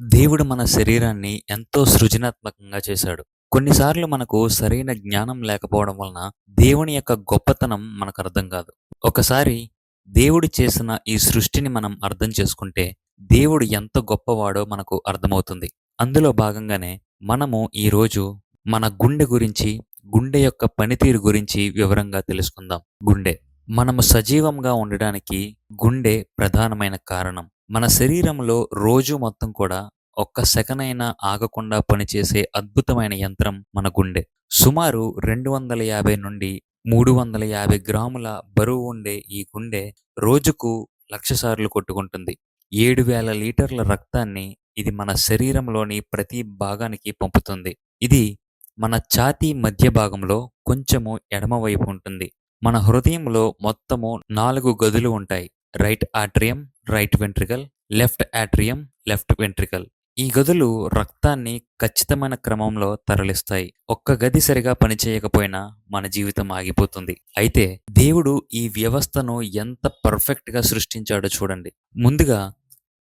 దేవుడు మన శరీరాన్ని ఎంతో సృజనాత్మకంగా చేశాడు. కొన్నిసార్లు మనకు సరైన జ్ఞానం లేకపోవడం వలన దేవుని యొక్క గొప్పతనం మనకు అర్థం కాదు. ఒకసారి దేవుడు చేసిన ఈ సృష్టిని మనం అర్థం చేసుకుంటే దేవుడు ఎంత గొప్పవాడో మనకు అర్థమవుతుంది. అందులో భాగంగానే మనము ఈరోజు మన గుండె గురించి, గుండె యొక్క పనితీరు గురించి వివరంగా తెలుసుకుందాం. గుండె మనము సజీవంగా ఉండడానికి గుండె ప్రధానమైన కారణం. మన శరీరంలో రోజు మొత్తం కూడా ఒక్క సెకన్ అయినా ఆగకుండా పనిచేసే అద్భుతమైన యంత్రం మన గుండె. సుమారు రెండు వందల యాభై నుండి మూడు వందల యాభై గ్రాముల బరువు ఉండే ఈ గుండె రోజుకు లక్ష సార్లు కొట్టుకుంటుంది. ఏడు వేల లీటర్ల రక్తాన్ని ఇది మన శరీరంలోని ప్రతి భాగానికి పంపుతుంది. ఇది మన ఛాతీ మధ్య భాగంలో కొంచెము ఎడమవైపు ఉంటుంది. మన హృదయంలో మొత్తము నాలుగు గదులు ఉంటాయి. Right atrium, right ventricle, left atrium, left ventricle. ఈ గదులు రక్తాన్ని ఖచ్చితమైన క్రమంలో తరలిస్తాయి. ఒక్క గది సరిగా పనిచేయకపోయినా మన జీవితం ఆగిపోతుంది. అయితే దేవుడు ఈ వ్యవస్థను ఎంత పర్ఫెక్ట్‌గా సృష్టించాడో చూడండి. ముందుగా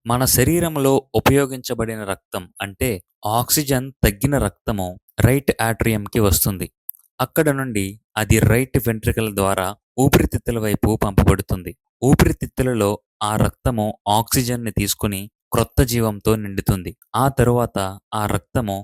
మన శరీరంలో ఉపయోగించబడిన రక్తం అంటే ఆక్సిజన్ తగ్గిన రక్తము రైట్ ఆట్రియంకి వస్తుంది. అక్కడ నుండి అది రైట్ వెంట్రికల ద్వారా ఊపిరితిత్తుల వైపు పంపబడుతుంది. ఊపిరితిత్తులలో ఆ రక్తము ఆక్సిజన్‌ని తీసుకొని క్రొత్త జీవంతో నిండుతుంది. ఆ తరువాత ఆ రక్తము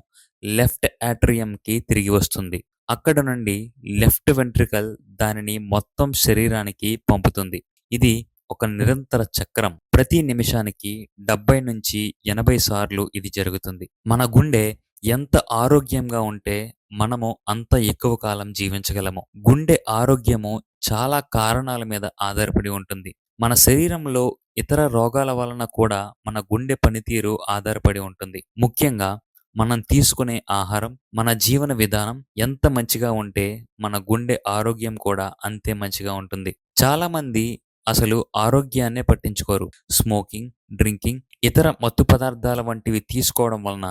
లెఫ్ట్ యాట్రియంకి తిరిగి వస్తుంది. అక్కడ నుండి లెఫ్ట్ వెంట్రికల్ దానిని మొత్తం శరీరానికి పంపుతుంది. ఇది ఒక నిరంతర చక్రం. ప్రతి నిమిషానికి 70 నుంచి 80 సార్లు ఇది జరుగుతుంది. మన గుండె ఎంత ఆరోగ్యంగా ఉంటే మనము అంత ఎక్కువ కాలం జీవించగలము. గుండె ఆరోగ్యము చాలా కారణాల మీద ఆధారపడి ఉంటుంది. మన శరీరంలో ఇతర రోగాల వలన కూడా మన గుండె పనితీరు ఆధారపడి ఉంటుంది. ముఖ్యంగా మనం తీసుకునే ఆహారం, మన జీవన విధానం ఎంత మంచిగా ఉంటే మన గుండె ఆరోగ్యం కూడా అంతే మంచిగా ఉంటుంది. చాలామంది అసలు ఆరోగ్యాన్నే పట్టించుకోరు. స్మోకింగ్, డ్రింకింగ్, ఇతర మత్తు పదార్థాల వంటివి తీసుకోవడం వలన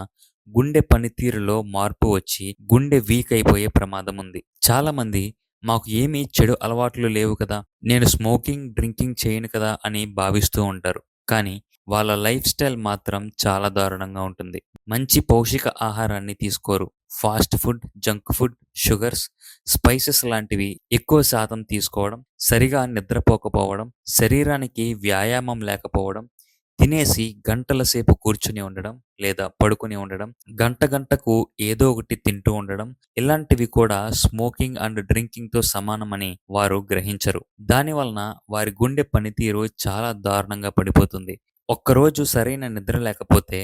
గుండె పనితీరులో మార్పు వచ్చి గుండె వీక్ అయిపోయే ప్రమాదం ఉంది. చాలామంది మాకు ఏమీ చెడు అలవాట్లు లేవు కదా! నేను స్మోకింగ్, డ్రింకింగ్ చేయను కదా అని భావిస్తూ ఉంటారు. కానీ వాళ్ళ లైఫ్ స్టైల్ మాత్రం చాలా దారుణంగా ఉంటుంది. మంచి పౌషిక ఆహారాన్ని తీసుకోరు. Fast food, junk food, sugars, spices లాంటివి ఎక్కువ శాతం తీసుకోవడం, సరిగా నిద్రపోకపోవడం, శరీరానికి వ్యాయామం లేకపోవడం, తినేసి గంటల సేపు కూర్చుని ఉండడం లేదా పడుకుని ఉండడం, గంట గంటకు ఏదో ఒకటి తింటూ ఉండడం ఇలాంటివి కూడా స్మోకింగ్ అండ్ డ్రింకింగ్‌తో సమానమని వారు గ్రహించరు. దాని వలన వారి గుండె పనితీరు చాలా దారుణంగా పడిపోతుంది. ఒక్కరోజు సరైన నిద్ర లేకపోతే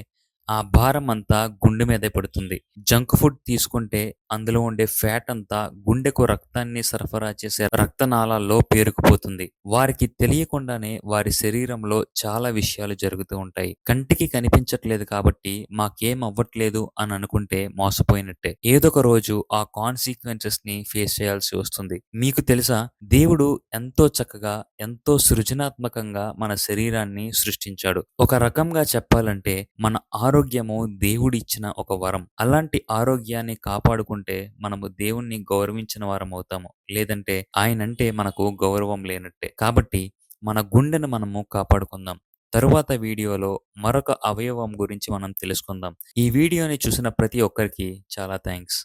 ఆ భారం అంతా గుండె మీదే పడుతుంది. జంక్ ఫుడ్ తీసుకుంటే అందులో ఉండే ఫ్యాట్ అంతా గుండెకు రక్తాన్ని సరఫరా చేసే రక్తనాళాల్లో పేరుకుపోతుంది. వారికి తెలియకుండానే వారి శరీరంలో చాలా విషయాలు జరుగుతూ ఉంటాయి. కంటికి కనిపించట్లేదు కాబట్టి మాకేం అవ్వట్లేదు అని అనుకుంటే మోసపోయినట్టే. ఏదొక రోజు ఆ కాన్సిక్వెన్సెస్‌ని ఫేస్ చేయాల్సి వస్తుంది. మీకు తెలుసా దేవుడు ఎంతో చక్కగా, ఎంతో సృజనాత్మకంగా మన శరీరాన్ని సృష్టించాడు. ఒక రకంగా చెప్పాలంటే మన ఆరోగ్యము దేవుడిచ్చిన ఒక వరం. అలాంటి ఆరోగ్యాన్ని కాపాడుకుంటే మనము దేవుణ్ణి గౌరవించిన వారం అవుతాము లేదంటే ఆయనంటే మనకు గౌరవం లేనట్టే. కాబట్టి మన గుండెను మనము కాపాడుకుందాం. తరువాత వీడియోలో మరొక అవయవం గురించి మనం తెలుసుకుందాం. ఈ వీడియోని చూసిన ప్రతి ఒక్కరికి చాలా థ్యాంక్స్